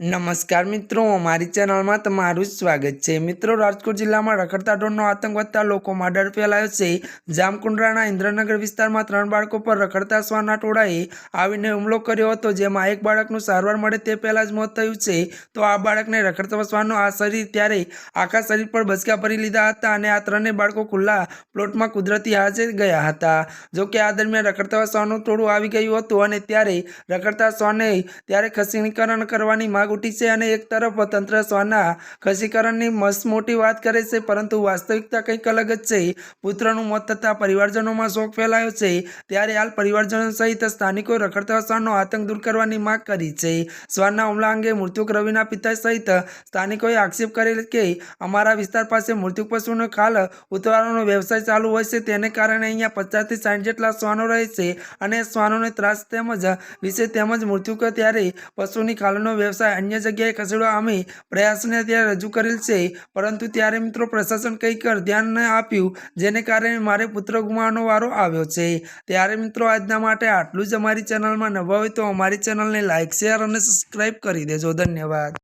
નમસ્કાર મિત્રો, મારી ચેનલમાં તમારું સ્વાગત છે. મિત્રો, રાજકોટ જિલ્લામાં રખડતા ઢોરનો આતંક વધતા લોકોમાં ડર ફેલાયો છે. જામકુંડરાના ઇન્દ્રનગર વિસ્તારમાં ત્રણ બાળકો પર રખડતા શ્વાના ટોળાએ આવીને હુમલો કર્યો હતો, જેમાં એક બાળકનું સારવાર મળે તે પહેલાં જ મોત થયું છે. તો આ બાળકને રખડતા શ્વાનો આ શરીર ત્યારે આખા શરીર પર બચકા ભરી લીધા હતા અને આ ત્રણેય બાળકો ખુલ્લા પ્લોટમાં કુદરતી હાજર ગયા હતા. જો કે આ દરમિયાન રખડતા શ્વાનું ટોળું આવી ગયું હતું અને ત્યારે રખડતા શ્વાને ત્યારે ખસીકરણ કરવાની માંગ ઉઠી છે અને એક તરફ તંત્ર શ્વાનના ખસીકરણની મસ્ત મોટી વાત કરે છે, પરંતુ વાસ્તવિકતા કંઈક અલગ જ છે. પુત્રનું મોત થતાં પરિવારજનોમાં શોક ફેલાયો છે. ત્યારે હાલ પરિવારજનો સહિત સ્થાનિકોએ રખડતા શ્વાનનો આતંક દૂર કરવાની માંગ કરી છે. શ્વાનના હુમલા અંગે મૃત્યુક રવિના પિતા સહિત સ્થાનિકોએ આક્ષેપ કરેલ કે અમારા વિસ્તાર પાસે મૃત્યુક પશુનો ખાલ ઉતારવાનો વ્યવસાય ચાલુ હોય છે. તેને કારણે અહીંયા પચાસથી સાઠ જેટલા શ્વાનો રહે છે અને શ્વાનોને ત્રાસ તેમજ વિશે તેમજ મૃત્યુક ત્યારે પશુની ખાલનો વ્યવસાય અન્ય જગ્યાએ ખસેડવા અમે પ્રયાસને ત્યારે રજૂ કરેલ છે. પરંતુ ત્યારે મિત્રો પ્રશાસન કંઈક ધ્યાન ન આપ્યું, જેને કારણે મારે પુત્ર ગુમાવવાનો વારો આવ્યો છે. ત્યારે મિત્રો આજના માટે આટલું જ અમારી ચેનલમાં નવા હોય તો અમારી ચેનલને લાઇક શેર અને સબસ્ક્રાઈબ કરી દેજો. ધન્યવાદ.